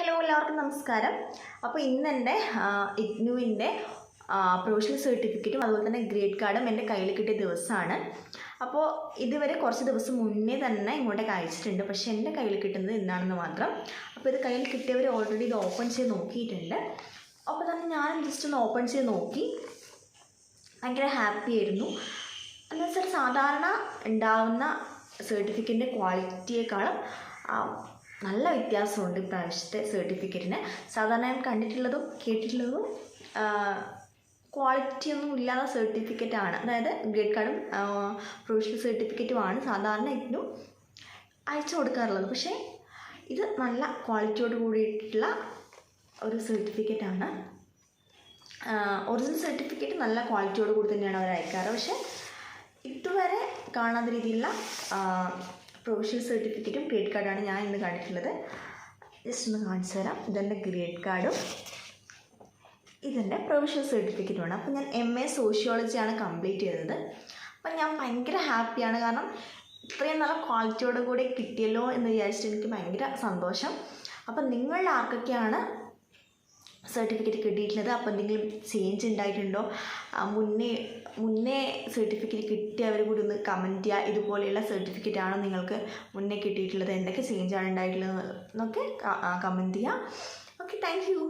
Hello എല്ലാവർക്കും നമസ്കാരം. അപ്പോൾ ഇന്ന് എന്റെ ഇഗ്നുവിന്റെ പ്രൊഫഷണൽ സർട്ടിഫിക്കറ്റും അതുപോലെ തന്നെ ഗ്രേഡ് കാർഡും എന്റെ കയ്യിൽ കിട്ടിയ ദിവസമാണ് അപ്പോൾ ഇതുവരെ കുറച്ച് ദിവസം മുന്നേ തന്നെ ഇങ്ങോട്ടേക്ക് അയച്ചിട്ടുണ്ട്. പക്ഷേ എന്റെ കയ്യിൽ കിട്ടുന്നത് ഇന്നാണെന്ന് മാത്രം. അപ്പോൾ ഇത് കയ്യിൽ കിട്ടിയവർ ഓൾറെഡി ഇത് ഓപ്പൺ ചെയ്ത് നോക്കിയിട്ടുണ്ട്. അപ്പോൾ തന്നെ ഞാനും ജസ്റ്റ് ഒന്ന് ഓപ്പൺ ചെയ്ത് നോക്കി. ഭയങ്കര ഹാപ്പി ആയിരുന്നു. എന്ന് വെച്ചാൽ സാധാരണ ഉണ്ടാകുന്ന സർട്ടിഫിക്കറ്റിന്റെ ക്വാളിറ്റിയേക്കാളും നല്ല വ്യത്യാസമുണ്ട് ഇപ്രാവശ്യത്തെ സർട്ടിഫിക്കറ്റിന് സാധാരണ ഞാൻ കണ്ടിട്ടുള്ളതും കേട്ടിട്ടുള്ളതും ക്വാളിറ്റി ഒന്നും ഇല്ലാത്ത സർട്ടിഫിക്കറ്റാണ് അതായത് ഗ്രേഡ് കാർഡും പ്രൊഫഷണൽ സർട്ടിഫിക്കറ്റുമാണ് സാധാരണ ഇതിനും അയച്ചു കൊടുക്കാറുള്ളത്. പക്ഷേ ഇത് നല്ല ക്വാളിറ്റിയോട് കൂടിയിട്ടുള്ള ഒരു സർട്ടിഫിക്കറ്റാണ് ഒറിജിനൽ സർട്ടിഫിക്കറ്റ് നല്ല ക്വാളിറ്റിയോട് കൂടി തന്നെയാണ് അവർ അയക്കാറ്. പക്ഷേ ഇതുവരെ കാണാത്ത രീതിയിലുള്ള പ്രൊഫഷണൽ സർട്ടിഫിക്കറ്റും ഗ്രേഡ് കാർഡാണ് ഞാൻ ഇന്ന് കാണിച്ചിട്ടുള്ളത് ജസ്റ്റ് ഒന്ന് കാണിച്ചു തരാം. ഇതെന്റെ ഗ്രേഡ് കാർഡും ഇതെന്റെ പ്രൊവിഷണൽ സർട്ടിഫിക്കറ്റുമാണ് അപ്പോൾ ഞാൻ എം എ സോഷ്യോളജിയാണ് കംപ്ലീറ്റ് ചെയ്തത് അപ്പം ഞാൻ ഭയങ്കര ഹാപ്പിയാണ് കാരണം ഇത്രയും നല്ല ക്വാളിറ്റിയോട് കൂടി കിട്ടിയല്ലോ എന്ന് വിചാരിച്ചിട്ട് എനിക്ക് ഭയങ്കര സന്തോഷം. അപ്പം നിങ്ങളുടെ ആർക്കൊക്കെയാണ് സർട്ടിഫിക്കറ്റ് കിട്ടിയിട്ടുള്ളത് അപ്പോൾ എന്തെങ്കിലും ചേഞ്ച് ഉണ്ടായിട്ടുണ്ടോ? മുന്നേ മുന്നേ സർട്ടിഫിക്കറ്റ് കിട്ടിയവർ കൂടി ഒന്ന് കമന്റ് ചെയ്യുക ഇതുപോലെയുള്ള സർട്ടിഫിക്കറ്റ് ആണോ നിങ്ങൾക്ക് മുന്നേ കിട്ടിയിട്ടുള്ളത്? എന്തൊക്കെ ചേഞ്ച് ആണ് ഉണ്ടായിട്ടുള്ളത് എന്നൊക്കെ കമന്റ് ചെയ്യുക ഓക്കെ താങ്ക് യു